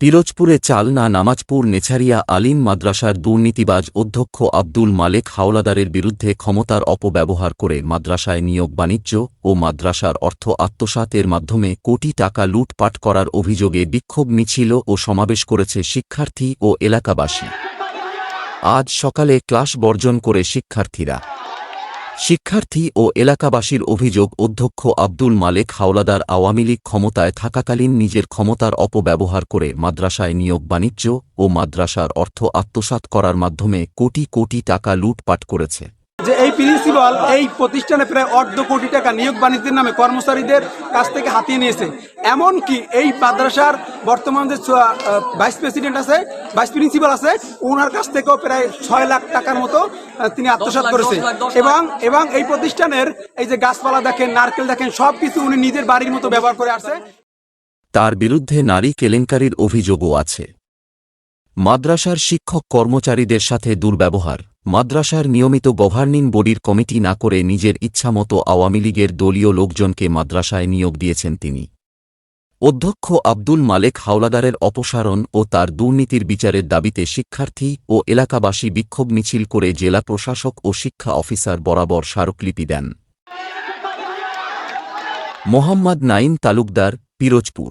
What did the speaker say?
পিরোজপুরে চাল না নামাজপুর নেছারিয়া আলিম মাদ্রাসার দুর্নীতিবাজ অধ্যক্ষ আব্দুল মালেক হাওলাদারের বিরুদ্ধে ক্ষমতার অপব্যবহার করে মাদ্রাসায় নিয়োগ বাণিজ্য ও মাদ্রাসার অর্থ আত্মসাতের মাধ্যমে কোটি টাকা লুটপাট করার অভিযোগে বিক্ষোভ মিছিল ও সমাবেশ করেছে শিক্ষার্থী ও এলাকাবাসী। আজ সকালে ক্লাস বর্জন করে শিক্ষার্থীরা। শিক্ষার্থী ও এলাকাবাসীর অভিযোগ, অধ্যক্ষ আব্দুল মালেক হাওলাদার আওয়ামী লীগ ক্ষমতায় থাকাকালীন নিজের ক্ষমতার অপব্যবহার করে মাদ্রাসায় নিয়োগ বাণিজ্য ও মাদ্রাসার অর্থ আত্মসাত করার মাধ্যমে কোটি কোটি টাকা লুটপাট করেছে। যে এই প্রিন্সিপাল এই প্রতিষ্ঠানে প্রায় অর্ধ কোটি টাকা নিয়োগ বাণিজ্যের নামে কর্মচারীদের কাছ থেকে হাতিয়ে নিয়েছে। এমনকি এই মাদ্রাসার বর্তমান যে ভাইস প্রেসিডেন্ট আছে ভাইস প্রিন্সিপাল আছে ওনার কাছ থেকেও প্রায় ছয় লাখ টাকার মতো তিনি আত্মসাৎ লাখ, করেছে। এবং এবং এই প্রতিষ্ঠানের এই যে গাছপালা দেখেন নারকেল দেখেন সবকিছু উনি নিজের বাড়ির মতো ব্যবহার করে আসছে। তার বিরুদ্ধে নারী কেলেঙ্কারির অভিযোগও আছে। মাদ্রাসার শিক্ষক কর্মচারীদের সাথে দুর্ব্যবহার। মাদ্রাসার নিয়মিত গভর্নিং বডির কমিটি না করে নিজের ইচ্ছামতো আওয়ামী লীগের দলীয় লোকজনকে মাদ্রাসায় নিয়োগ দিয়েছেন তিনি। অধ্যক্ষ আব্দুল মালেক হাওলাদারের অপসারণ ও তার দুর্নীতির বিচারের দাবিতে শিক্ষার্থী ও এলাকাবাসী বিক্ষোভ মিছিল করে জেলা প্রশাসক ও শিক্ষা অফিসার বরাবর স্মারকলিপি দেন। মোহাম্মদ নাইম তালুকদার, পিরোজপুর।